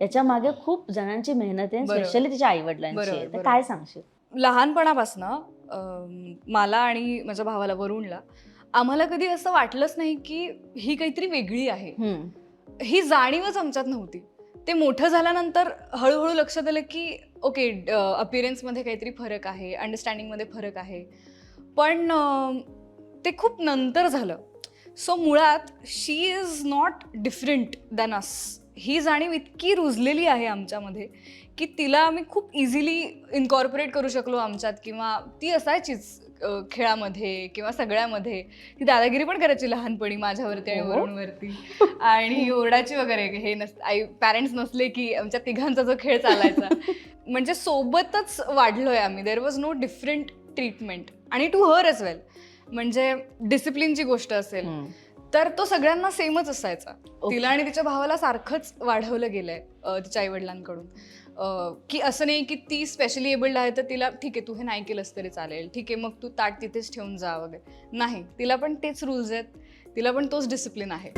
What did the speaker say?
याच्या मागे खूप जणांची मेहनत आहे. स्पेशली तिच्या आई वडिलांची तर. काय सांगशील? लहानपणापासनं मला आणि माझ्या भावाला वरुणला आम्हाला कधी असं वाटलंच नाही की ही काहीतरी वेगळी आहे. ही जाणीवच आमच्यात नव्हती. ते मोठं झाल्यानंतर हळूहळू लक्षात आलं की ओके अपिअरन्समध्ये काहीतरी फरक आहे अंडरस्टँडिंगमध्ये फरक आहे. पण ते खूप नंतर झालं. सो मुळात she is not different than us ही जाणीव इतकी रुजलेली आहे आमच्यामध्ये की तिला आम्ही खूप इझिली इन्कॉर्पोरेट करू शकलो आमच्यात किंवा ती असायचीच खेळामध्ये किंवा सगळ्यामध्ये. ती दादागिरी पण करायची लहानपणी माझ्यावरती आणि. वरुणवरती. आणि ओरडाची वगैरे हे नस आई पॅरेंट्स नसले की आमच्या तिघांचा जो खेळ चालायचा. म्हणजे सोबतच वाढलोय आम्ही. There was no different treatment आणि टू हर एज वेल म्हणजे डिसिप्लिनची गोष्ट असेल. तर तो सगळ्यांना सेमच असायचा. तिला आणि तिच्या भावाला सारखंच वाढवलं गेलंय तिच्या आई वडिलांकडून की असं नाही की ती स्पेशली एबल्ड आहे तर तिला ठीक आहे तू हे नाही केलंस तरी चालेल. ठीक आहे मग तू ताट तिथेच ठेवून जा वगैरे. नाही तिला पण तेच रूल्स आहेत. तिला पण तोच डिसिप्लिन आहे.